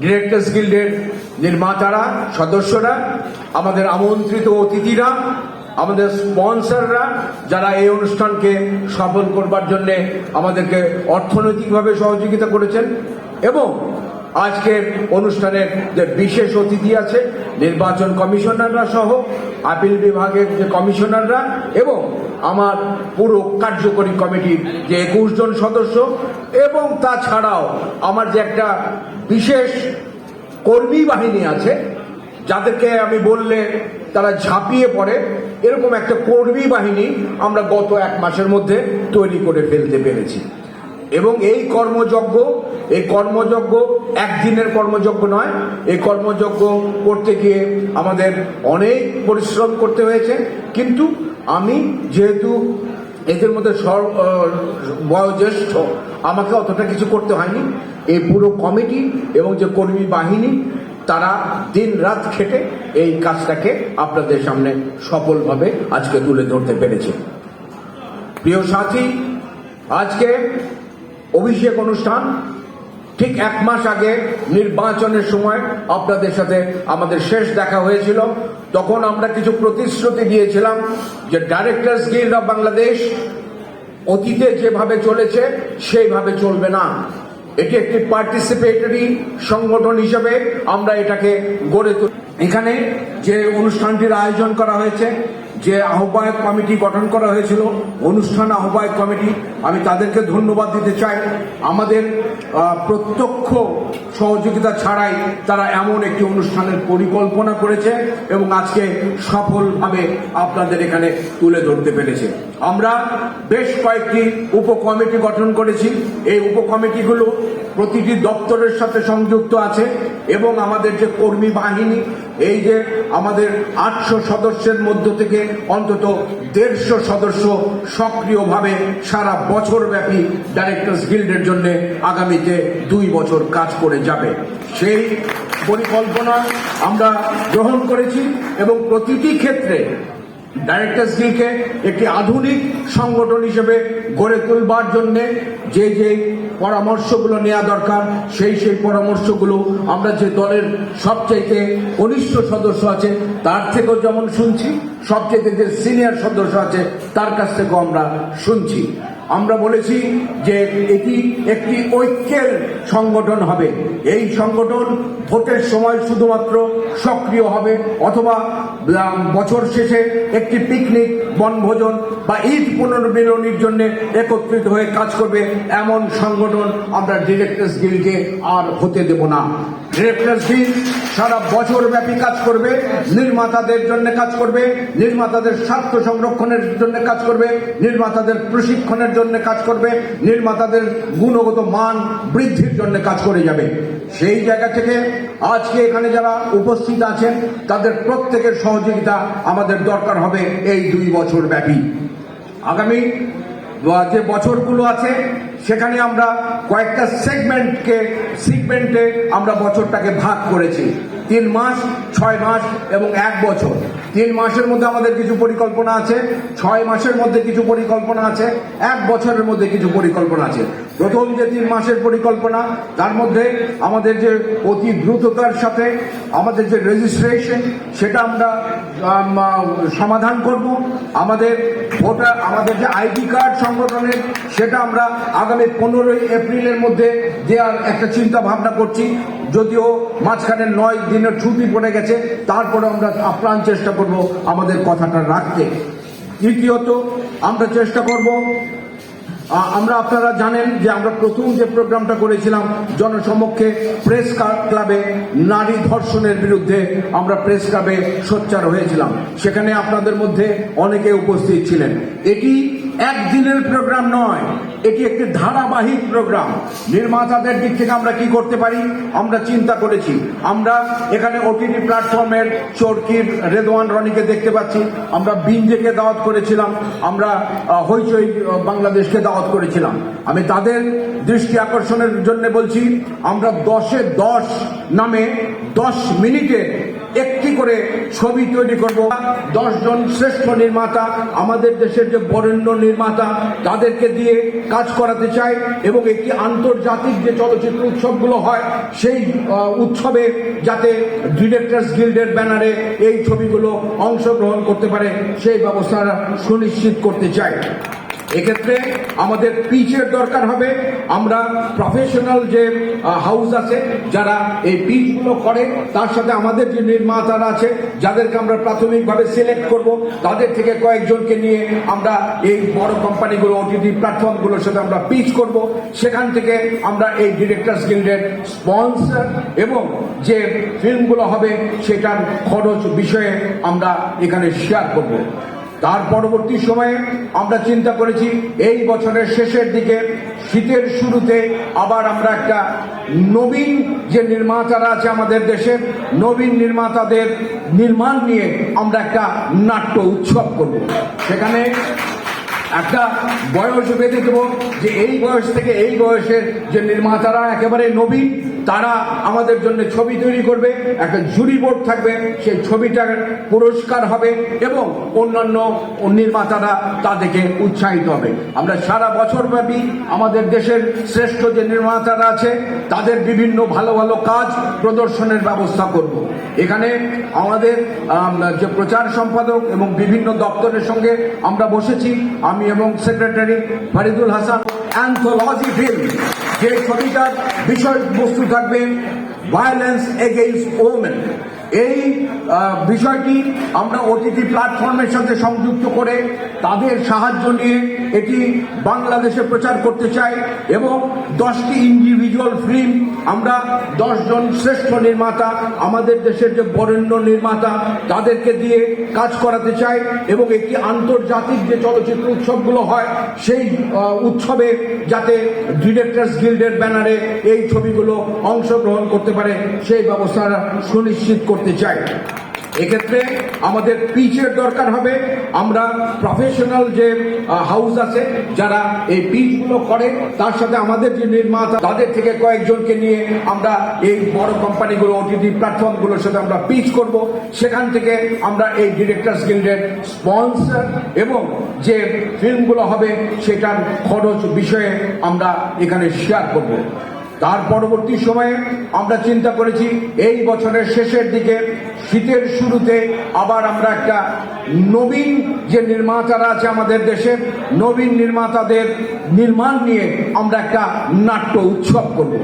Directors গিল্ডের নির্মাতারা, সদস্যরা, আমাদের আমন্ত্রিত অতিথিরা, আমাদের স্পন্সররা যারা এই অনুষ্ঠানকে সফল করবার জন্য আমাদেরকে অর্থনৈতিকভাবে সহযোগিতা করেছেন এবং আজকের অনুষ্ঠানের যে বিশেষ অতিথি আছে, নির্বাচন কমিশনাররা সহ, আপিল বিভাগের যে কমিশনাররা এবং আমার পুরো কার্যকরী কমিটির যে একুশ জন সদস্য এবং তাছাড়াও আমার যে একটা বিশেষ কর্মী বাহিনী আছে, যাদেরকে আমি বললে তারা ঝাঁপিয়ে পড়ে, এরকম একটা কর্মী বাহিনী আমরা গত এক মাসের মধ্যে তৈরি করে ফেলতে পেরেছি। এবং এই কর্মযজ্ঞ এই কর্মযজ্ঞ একদিনের কর্মযজ্ঞ নয়, এই কর্মযজ্ঞ করতে গিয়ে আমাদের অনেক পরিশ্রম করতে হয়েছে। কিন্তু আমি যেহেতু এদের মধ্যে সর- আহ, বয়োজ্যেষ্ঠ আমাকে অতটা কিছু করতে হয়নি। এই পুরো কমিটি এবং যে কর্মী বাহিনী তারা দিন রাত খেটে এই কাজটাকে আপনাদের সামনে সফলভাবে আজকে তুলে ধরতে পেরেছে। প্রিয় সাথী আজকে অভিষেক অনুষ্ঠান ঠিক এক মাস আগে নির্বাচনের সময় আপনাদের সাথে আমাদের শেষ দেখা হয়েছিল। তখন আমরা কিছু প্রতিশ্রুতি দিয়েছিলাম যে ডাইরেক্টর্স গিল্ড অফ বাংলাদেশ অতীতে যেভাবে চলেছে, সেইভাবে চলবে না। এটি একটি পার্টিসিপেটরি সংগঠন হিসেবে আমরা এটাকে গড়ে তুলি। এখানে যে অনুষ্ঠানটির আয়োজন করা হয়েছে, যে আহ্বায়ক কমিটি গঠন করা হয়েছিল, অনুষ্ঠান আহ্বায়ক কমিটি, আমি তাদেরকে ধন্যবাদ দিতে চাই। আমাদের প্রত্যক্ষ সহযোগিতা ছাড়াই তারা এমন একটি অনুষ্ঠানের পরিকল্পনা করেছে এবং আজকে সফলভাবে আপনাদের এখানে তুলে ধরতে পেরেছে। আমরা বেশ কয়েকটি উপকমিটি গঠন করেছি। এই উপকমিটিগুলো প্রতিটি দপ্তরের সাথে সংযুক্ত আছে এবং আমাদের যে কর্মী বাহিনী এই যে আমাদের আটশো সদস্যের মধ্য থেকে অন্তত দেড়শো সদস্য সক্রিয়ভাবে সারা বছর ব্যাপী ডাইরেক্টর্স গিল্ডের জন্য আগামীতে দুই বছর কাজ করে যাবে। সেই পরিকল্পনা আমরা গ্রহণ করেছি এবং প্রতিটি ক্ষেত্রে ডাইরেক্টর্স গিলকে একটি আধুনিক সংগঠন হিসেবে গড়ে তুলবার জন্য যে যে পরামর্শগুলো নেওয়া দরকার, সেই সেই পরামর্শগুলো আমরা যে দলের সবচাইতে কনিষ্ঠ সদস্য আছে, তার থেকেও যেমন শুনছি, সবচাইতে যে সিনিয়র সদস্য আছে, তার কাছ থেকেও আমরা শুনছি। আমরা বলেছি যে এটি একটি ঐক্যের সংগঠন হবে। এই সংগঠন ভোটের সময় শুধুমাত্র সক্রিয় হবে অথবা বছর শেষে একটি পিকনিক বনভোজন বা ঈদ পুনর্মিলনীর জন্য একত্রিত হয়ে কাজ করবে এমন সংগঠন আমরা ডিরেক্টর্স গিল্ডকে আর হতে দেব না। ডিরেক্টর্স গিল্ড সারা বছর ব্যাপী কাজ করবে, নির্মাতাদের জন্য কাজ করবে, নির্মাতাদের স্বার্থ সংরক্ষণের জন্য কাজ করবে, নির্মাতাদের প্রশিক্ষণের জন্য কাজ করবে, নির্মাতাদের গুণগত মান বৃদ্ধির জন্য কাজ করে যাবে। সেই জায়গা থেকে আজকে এখানে যারা উপস্থিত আছেন, তাদের প্রত্যেকের সহযোগিতা আমাদের দরকার হবে এই দুই বছর। ব্যাপী আগামী যে বছরগুলো আছে, সেখানে আমরা কয়েকটা সেগমেন্টকে সিগমেন্টে আমরা বছরটাকে ভাগ করেছি। তিন মাস, ছয় মাস এবং এক বছর। তিন মাসের মধ্যে আমাদের কিছু পরিকল্পনা আছে, ছয় মাসের মধ্যে কিছু পরিকল্পনা আছে, এক বছরের মধ্যে কিছু পরিকল্পনা আছে। প্রথম যে তিন মাসের পরিকল্পনা, তার মধ্যে আমাদের যে অতি দ্রুততার সাথে আমাদের যে রেজিস্ট্রেশন সেটা আমরা সমাধান করব। আমাদের ভোটার, আমাদের যে আইডি কার্ড সংগঠনের, সেটা আমরা আগামী পনেরোই এপ্রিলের মধ্যে দেওয়ার একটা চিন্তা ভাবনা করছি। যদিও মাঝখানে নয় দিনের ছুটি পড়ে গেছে তারপরে আমরা আপ্রাণ চেষ্টা করব আমাদের কথাটা রাখতে। তৃতীয়ত, আমরা চেষ্টা করব আমরা আপনারা জানেন যে আমরা প্রথম যে প্রোগ্রামটা করেছিলাম জনসমক্ষে প্রেস ক্লাবে নারী ধর্ষণের বিরুদ্ধে আমরা প্রেস ক্লাবে সোচ্চার হয়েছিলাম। সেখানে আপনাদের মধ্যে অনেকে উপস্থিত ছিলেন। এটি একদিনের প্রোগ্রাম নয় এটি একটি ধারাবাহিক প্রোগ্রাম নির্মাতাদের দিক থেকে আমরা কি করতে পারি? আমরা চিন্তা করেছি। আমরা এখানে ওটিটি প্ল্যাটফর্মের চরকির রেদওয়ান রনিকে দেখতে পাচ্ছি। আমরা বিঞ্জেকে দাওয়াত করেছিলাম। আমরা হইচই বাংলাদেশকে দাওয়াত করেছিলাম। আমি তাদের দৃষ্টি আকর্ষণের জন্য বলছি, আমরা দশে দশ নামে দশ মিনিটে একটি করে ছবি তৈরি করব। জন শ্রেষ্ঠ নির্মাতা, আমাদের দেশের যে বরেণ্য নির্মাতা, তাদেরকে দিয়ে কাজ করাতে চাই এবং একটি আন্তর্জাতিক যে চলচ্চিত্র উৎসবগুলো হয়, সেই উৎসবে যাতে ডিরেক্টর্স গিল্ডের ব্যানারে এই ছবিগুলো অংশগ্রহণ করতে পারে, সেই ব্যবস্থা সুনিশ্চিত করতে চাই। এক্ষেত্রে আমাদের পিচের দরকার হবে। আমরা প্রফেশনাল যে হাউস আছে, যারা এই পিচগুলো করে, তার সাথে আমাদের যে নির্মাতারা আছে, যাদেরকে আমরা প্রাথমিকভাবে সিলেক্ট করব, তাদের থেকে কয়েকজনকে নিয়ে আমরা এই বড় কোম্পানিগুলো ওটিটি প্ল্যাটফর্মগুলোর সাথে আমরা পিচ করব। সেখান থেকে আমরা এই ডিরেক্টরস গিল্ডের স্পন্সর এবং যে ফিল্মগুলো হবে, সেটার খরচ বিষয়ে আমরা এখানে শেয়ার করব। তার পরবর্তী সময়ে আমরা চিন্তা করেছি, এই বছরের শেষের দিকে, শীতের শুরুতে আবার আমরা একটা নবীন যে নির্মাতারা আছে আমাদের দেশে, নবীন নির্মাতাদের নির্মাণ নিয়ে আমরা একটা নাট্য উৎসব করব। সেখানে একটা বয়স বেঁধে দেবো যে এই বয়স থেকে এই বয়সের যে নির্মাতারা একেবারে নবীন তারা আমাদের জন্য ছবি তৈরি করবে, একটা জুরি বোর্ড থাকবে, সেই ছবিটার পুরস্কার হবে এবং অন্যান্য নির্মাতারা তাদেরকে উৎসাহিত হবে। আমরা সারা বছর ব্যাপী আমাদের দেশের শ্রেষ্ঠ যে নির্মাতারা আছে, তাদের বিভিন্ন ভালো ভালো কাজ প্রদর্শনের ব্যবস্থা করব। এখানে আমাদের যে প্রচার সম্পাদক এবং বিভিন্ন দপ্তরের সঙ্গে আমরা বসেছি, আমি এবং secretary Faridul Hasan. Anthology film যে ছবিটার বিষয়বস্তু থাকবে ভায়োলেন্স এগেইনস্ট ওমেন এই বিষয়টি আমরা ওটিটি প্ল্যাটফর্মের সাথে সংযুক্ত করে তাদের সাহায্য নিয়ে এটি বাংলাদেশে প্রচার করতে চাই এবং দশটি ইন্ডিভিজুয়াল ফিল্ম আমরা দশজন শ্রেষ্ঠ নির্মাতা, আমাদের দেশের যে বরেণ্য নির্মাতা, তাদেরকে দিয়ে কাজ করাতে চাই এবং একটি আন্তর্জাতিক যে চলচ্চিত্র উৎসবগুলো হয়, সেই উৎসবে যাতে ডিরেক্টর্স গিল্ডের ব্যানারে এই ছবিগুলো অংশগ্রহণ করতে পারে, সেই ব্যবস্থা সুনিশ্চিত করতে চাই। এক্ষেত্রে আমাদের পিচের দরকার হবে। আমরা প্রফেশনাল যে হাউস আছে, যারা এই পিচগুলো করে, তার সাথে আমাদের যে নির্মাতা, তাদের থেকে কয়েকজনকে নিয়ে আমরা এই বড় কোম্পানিগুলো ওটিটি প্ল্যাটফর্মগুলোর সাথে আমরা পিচ করব। সেখান থেকে আমরা এই ডিরেক্টর্স গিল্ডের স্পন্সর এবং যে ফিল্মগুলো হবে, সেটার খরচ বিষয়ে আমরা এখানে শেয়ার করব। তার পরবর্তী সময়ে আমরা চিন্তা করেছি, এই বছরের শেষের দিকে শীতের শুরুতে আবার আমরা একটা নবীন যে নির্মাতারা আছে আমাদের দেশে, নবীন নির্মাতাদের নির্মাণ নিয়ে আমরা একটা নাট্য উৎসব করব।